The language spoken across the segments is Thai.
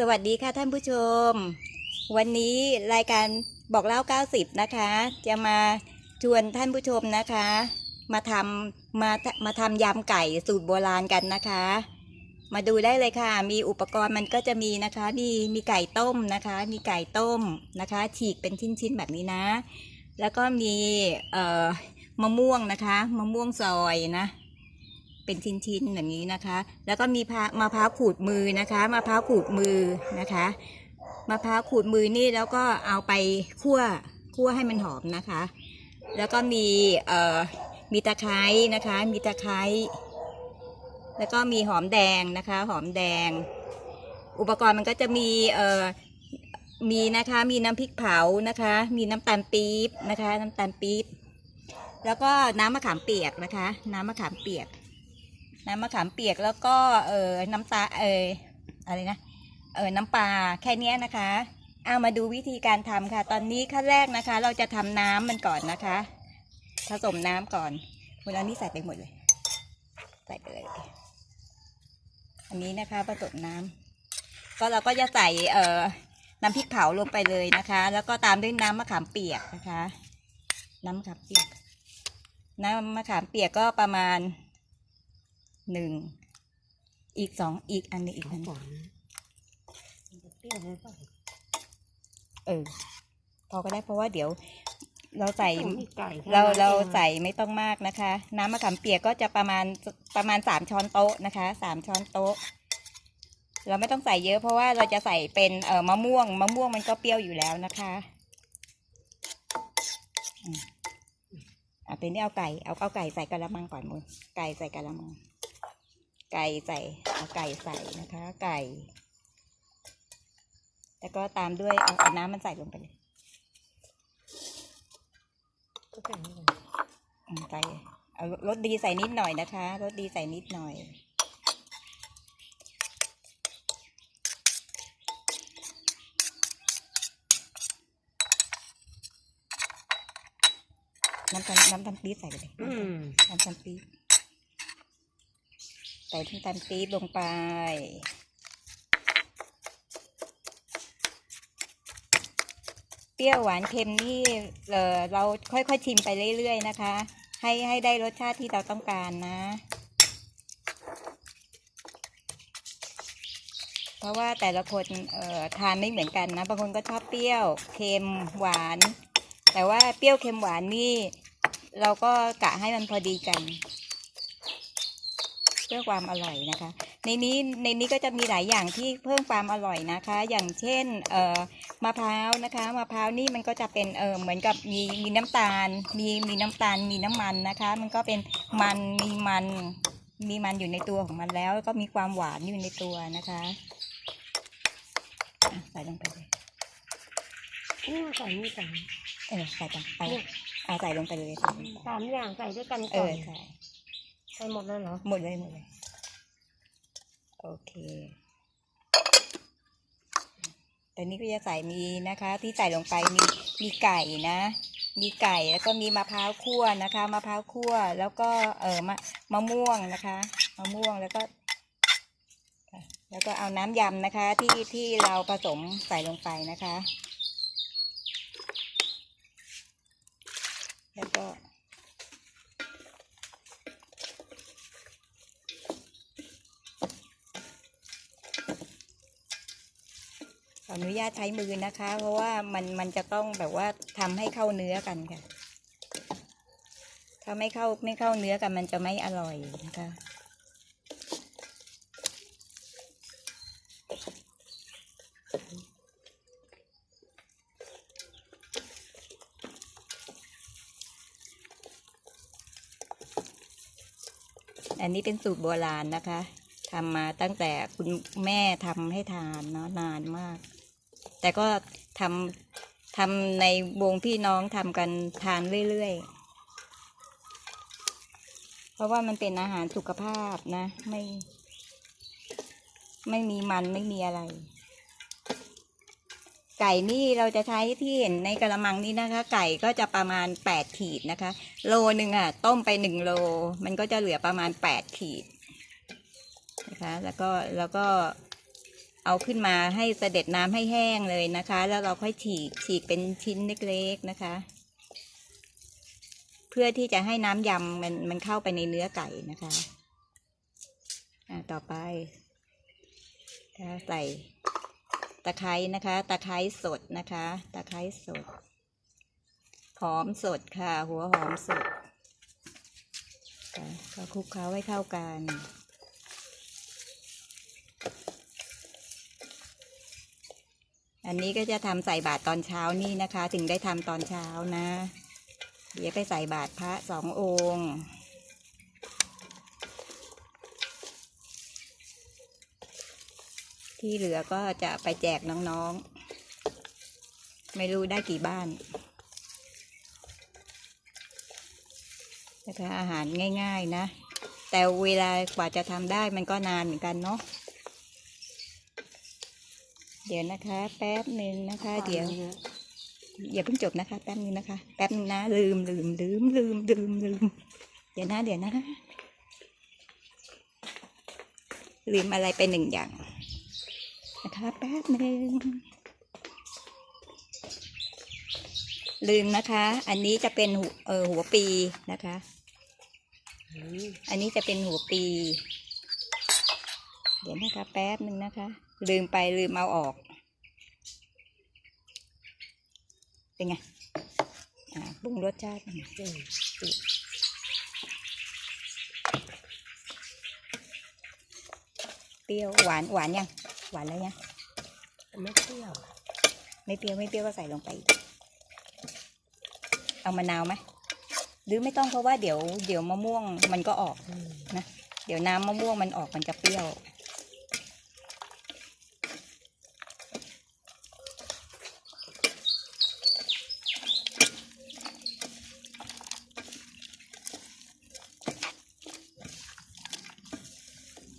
สวัสดีค่ะท่านผู้ชม วันนี้รายการบอกเล่า 90 นะคะ จะมาชวนท่านผู้ชมนะคะ มาทำมามาทำยำไก่สูตรโบราณกันนะคะ มาดูได้เลยค่ะ มีอุปกรณ์มันก็จะมีนะคะ มีมีไก่ต้มนะคะ มีไก่ต้มนะคะ ฉีกเป็นชิ้นๆแบบนี้นะ แล้วก็มีเอ่อมะม่วงนะคะ มะม่วงซอยนะ เป็นชิ้นๆแบบนี้นะคะ แล้วก็มีมะพร้าวขูดมือนะคะมะพร้าวขูดมือนะคะมะพร้าวขูดมือนี่แล้วก็เอาไปคั่วคั่วให้มันหอมนะคะ แล้วก็มีเอ่อมีตะไคร้นะคะ มีตะไคร้แล้วก็มีหอมแดงนะคะ หอมแดง อุปกรณ์มันก็จะมีเอ่อมีนะคะมีน้ำพริกเผานะคะ มีน้ำตาลปี๊บนะคะ น้ำตาลปี๊บแล้วก็น้ำมะขามเปียกนะคะ น้ำมะขามเปียก น้ำมะขามเปียกแล้วก็เออน้ำตาเอออะไรนะเออน้ำปลาแค่เนี้ยนะคะเอามาดูวิธีการทำค่ะ ตอนนี้ขั้นแรกนะคะ เราจะทำน้ำมันก่อนนะคะ ผสมน้ำก่อนเวลานี้ใส่ไปหมดเลย ใส่ไปเลย อันนี้นะคะผสมน้ำก็เราก็จะใส่เอ่อน้ำพริกเผาลงไปเลยนะคะ แล้วก็ตามด้วยน้ำมะขามเปียกนะคะ น้ำมะขามเปียก น้ำมะขามเปียกก็ประมาณ หนึ่ง อีกสอง อีกอันหนึงอีกอันหนึ่งก่อนนะมันจะเปรี้ยวเลยป่ะเออ พอก็ได้เพราะว่าเดี๋ยว เราใส่ต้องมีไก่แค่เรานั้นเราองใส่ไม่ต้องมากนะคะ น้ำมะขามเปียกก็จะประมาณประมาณสามช้อนโต๊ะนะคะสามช้อนโต๊ะ เราไม่ต้องใส่เยอะเพราะว่าเราจะใส่เป็นเอ่อมะม่วงมะม่วงมันก็เปรี้ยวอยู่แล้วนะคะอืมอะเป็นนี่เอาไก่เอาเอาไก่ใส่กระมังก่อนมุนไก่ใส่กระมัง ไก่ใส่เอาไก่ใส่นะคะ ไก่ แล้วก็ตามด้วยเอาเอาน้ำมันใส่ลงไปเลยก็ใส่นี่ก่อนอืมใส่เอารสดีใส่นิดหน่อยนะคะรสดีใส่นิดหน่อย น้ำตาลน้ำตาลปี๊บใส่ไปเลยอืมน้ำตาลปี๊บ ใส่น้ำตาลปี๊บลงไป เปรี้ยวหวานเค็มนี่เออเราค่อยๆชิมไปเรื่อยๆนะคะ ให้ให้ได้รสชาติที่เราต้องการนะ เพราะว่าแต่ละคนเอ่อทานไม่เหมือนกันนะ บางคนก็ชอบเปรี้ยวเค็มหวาน แต่ว่าเปรี้ยวเค็มหวานนี่ เราก็กะให้มันพอดีกัน เพื่อความอร่อยนะคะ ในนี้ในนี้ก็จะมีหลายอย่างที่เพิ่มความอร่อยนะคะ อย่างเช่นเอ่อมะพร้าวนะคะมะพร้าวนี่มันก็จะเป็นเออเหมือนกับมีมีน้ำตาล มีมีน้ำตาล มีน้ำมันนะคะ มันก็เป็นมันมีมันมีมันอยู่ในตัวของมันแล้ว ก็มีความหวานอยู่ในตัวนะคะอะใส่ลงไปเลยนี่ใส่นี่ก่อนเออใส่ไปไปเอาใส่ลงไปเลยใส่ลงไปสามอย่างใส่ด้วยกันเอก่ออนใช่ ใส่หมดเลยเหรอ หมดเลยหมดเลย โอเคตอนนี้ก็จะใส่มีนะคะ ที่ใส่ลงไปมีมีไก่นะ มีไก่แล้วก็มีมะพร้าวคั่วนะคะมะพร้าวคั่วแล้วก็เออมะมะม่วงนะคะมะม่วงแล้วก็ แล้วก็เอาน้ำยำนะคะ ที่ที่เราผสมใส่ลงไปนะคะ แล้วก็ ขออนุญาตใช้มือนะคะ เพราะว่ามันมันจะต้องแบบว่าทำให้เข้าเนื้อกันค่ะ ถ้าไม่เข้าไม่เข้าเนื้อกันมันจะไม่อร่อยนะคะอันนี้เป็นสูตรโบราณนะคะทำมาตั้งแต่คุณแม่ทำให้ทานเนาะนานมาก แต่ก็ทำทำในวงพี่น้องทำกันทานเรื่อยๆ เพราะว่ามันเป็นอาหารสุขภาพนะ ไม่ ไม่มีมันไม่มีอะไร ไก่นี่เราจะใช้ที่เห็นในกระมังนี้นะคะ ไก่ก็จะประมาณแปดขีดนะคะ โลหนึ่งอะ ต้มไปหนึ่งโล มันก็จะเหลือประมาณแปดขีดนะคะ แล้วก็แล้วก็ เอาขึ้นมาให้เสด็จน้ำให้แห้งเลยนะคะ แล้วเราค่อยฉีกฉีกเป็นชิ้นเล็กๆนะคะ เพื่อที่จะให้น้ำยำมันมันเข้าไปในเนื้อไก่นะคะอ่าต่อไปใส่ตะไคร้นะคะ ตะไคร้สดนะคะ ตะไคร้สด หอมสดค่ะ หัวหอมสดค่ะก็คลุกเคล้าให้เข้ากัน อันนี้ก็จะทำใส่บาตรตอนเช้านี่นะคะ ถึงได้ทำตอนเช้านะ เดี๋ยวไปใส่บาตรพระสององค์ที่เหลือก็จะไปแจกน้องๆ ไม่รู้ได้กี่บ้านนะคะอาหารง่าย ๆ นะ แต่เวลากว่าจะทำได้มันก็นานเหมือนกันเนาะ เดี๋ยวนะคะ แป๊บหนึ่งนะคะ เดี๋ยวอย่าเพิ่งจบนะคะ แป๊บนึงนะคะ แป๊บนึงนะลืมลืมลืมลืมลืมลืมเดี๋ยวนะเดี๋ยวนะลืมอะไรไปหนึ่งอย่างนะคะแป๊บหนึ่งลืมนะคะ อันนี้จะเป็นหัวเออหัวปีนะคะอืมอันนี้จะเป็นหัวปี เดี๋ยวนะคะ แป๊บหนึ่งนะคะ ลืมไปลืมเอาออก เป็นไงอ่าปรุงรสชาติหน่อยอืมเปรี้ยวหวานหวานยัง หวานแล้วยังไม่เปรี้ยว ไม่เปรี้ยวไม่เปรี้ยวก็ใส่ลงไปอีกเอามะนาวไหมหรือไม่ต้องเพราะว่าเดี๋ยวเดี๋ยวมะม่วงมันก็ออกอืมเดี๋ยวน้ำมะม่วงมันออกมันจะเปรี้ยว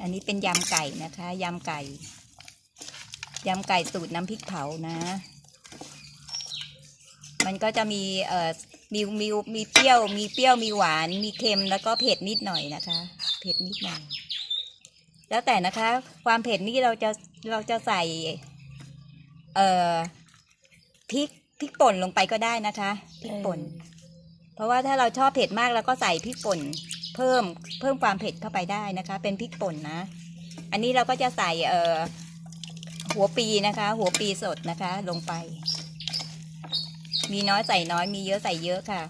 อันนี้เป็นยำไก่นะคะยำไก่ยำไก่สูตรน้ำพริกเผานะ มันก็จะมีเอ่อมีมีมีเปรี้ยว มีเปรี้ยวมีหวาน มีเค็มแล้วก็เผ็ดนิดหน่อยนะคะ เผ็ดนิดหน่อยแล้วแต่นะคะ ความเผ็ดนี่เราจะเราจะใส่ เอ่อพริกพริกป่นลงไปก็ได้นะคะพริกป่น เพราะว่าถ้าเราชอบเผ็ดมากเราก็ใส่พริกป่น เพิ่มเพิ่มความเผ็ดเข้าไปได้นะคะ เป็นพริกป่นนะ อันนี้เราก็จะใส่เอ่อหัวปีนะคะ หัวปีสดนะคะ ลงไป มีน้อยใส่น้อยมีเยอะใส่เยอะค่ะ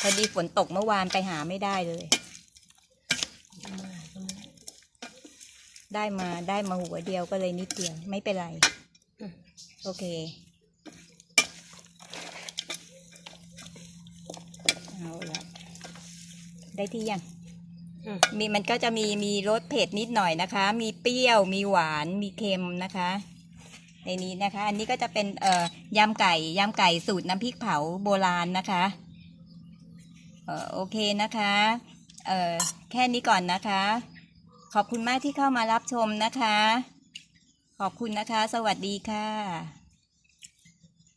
พอดีฝนตกเมื่อวานไปหาไม่ได้เลย ได้มาได้มาหัวเดียวก็เลยนิดเดียวไม่เป็นไร โอเคเอาละ ได้ที่ยังอืมมีมันก็จะมีมีรสเผ็ดนิดหน่อยนะคะ มีเปรี้ยวมีหวานมีเค็มนะคะ ในนี้นะคะ อันนี้ก็จะเป็นเอ่อยำไก่ยำไก่สูตรน้ำพริกเผาโบราณนะคะเอ่อโอเคนะคะเอ่อแค่นี้ก่อนนะคะ ขอบคุณมากที่เข้ามารับชมนะคะ ขอบคุณนะคะ สวัสดีค่ะ